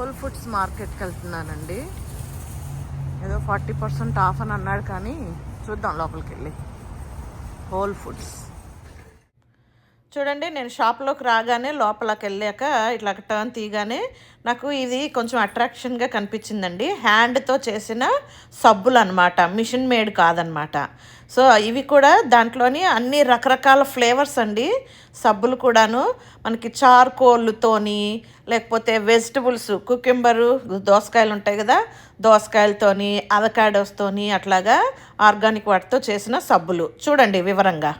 Whole foods మార్కెట్కి వెళ్తున్నానండి. ఏదో forty percent of అని అన్నాడు కానీ చూద్దాం లోపలికి వెళ్ళి. Whole Foods. చూడండి నేను షాప్లోకి రాగానే లోపలికి వెళ్ళాక ఇట్లా టర్న్ తీయగానే నాకు ఇది కొంచెం అట్రాక్షన్గా కనిపించిందండి. హ్యాండ్తో చేసిన సబ్బులు అనమాట మిషన్ మేడ్ కాదనమాట సో ఇవి కూడా దాంట్లోని అన్ని రకరకాల ఫ్లేవర్స్ అండి. సబ్బులు కూడాను మనకి చార్కోళ్ళుతోని లేకపోతే వెజిటబుల్స్ కుకింబరు దోసకాయలు ఉంటాయి కదా దోసకాయలతోని అవకాడోస్తోని అట్లాగా ఆర్గానిక్ వాటితో చేసిన సబ్బులు. చూడండి వివరంగా.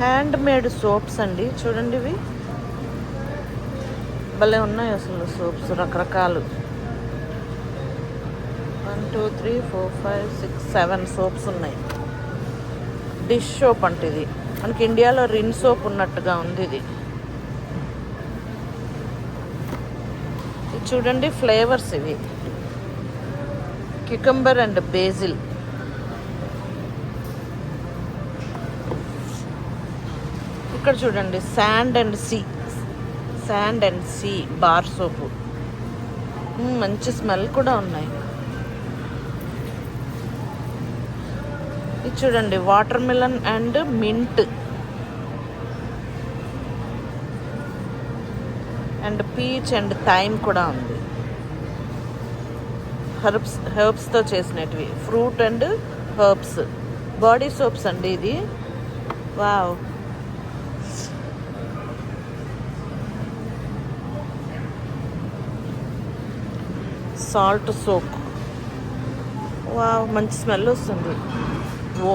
హ్యాండ్ మేడ్ సోప్స్ అండి. చూడండి ఇవి. భలే ఉన్నాయి అసలు సోప్స్ రకరకాలు. One two three four five six seven soaps ఉన్నాయి. డిష్ సోప్ అంటే ఇది. మనకి ఇండియాలో రిన్ సోప్ ఉన్నట్టుగా ఉంది ఇది చూడండి ఫ్లేవర్స్ ఇవి. Cucumber and basil. ఇక్కడ చూడండి sand and sea sand and sea bar soap మంచి స్మెల్ కూడా ఉన్నాయి. ఇది చూడండి watermelon and mint and peach and thyme కూడా ఉంది. హెర్బ్స్ హెర్బ్స్తో చేసినటివి. Fruit and herbs body soaps అండి ఇది. Wow salt soak. వావ్ మంచి స్మెల్ వస్తుంది. ఓ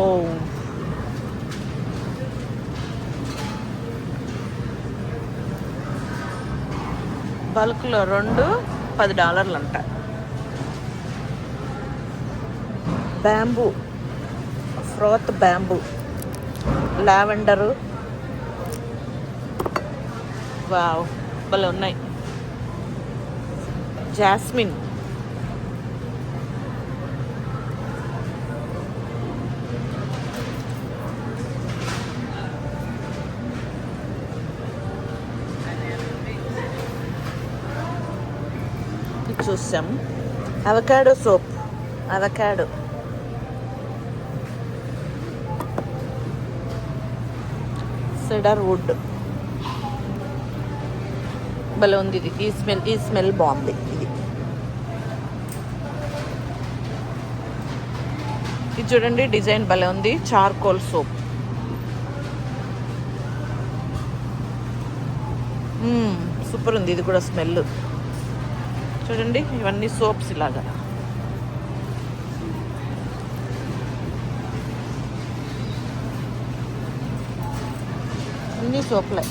బల్క్లో రెండు పది డాలర్లు అంట bamboo froth bamboo. Lavender. Wow భలే ఉన్నాయి. జాస్మిన్. ఇది చూసాం. Avocado soap. Avocado. Cedar wood. భలే ఉంది ఇది. ఈ స్మెల్ ఈ స్మెల్ బాగుంది ఇది. ఇది చూడండి డిజైన్ భలే ఉంది. Charcoal soap. సూపర్ ఉంది. ఇది కూడా స్మెల్. చూడండి ఇవన్నీ సోప్స్ ఇలాగా. అన్నీ సోప్లే.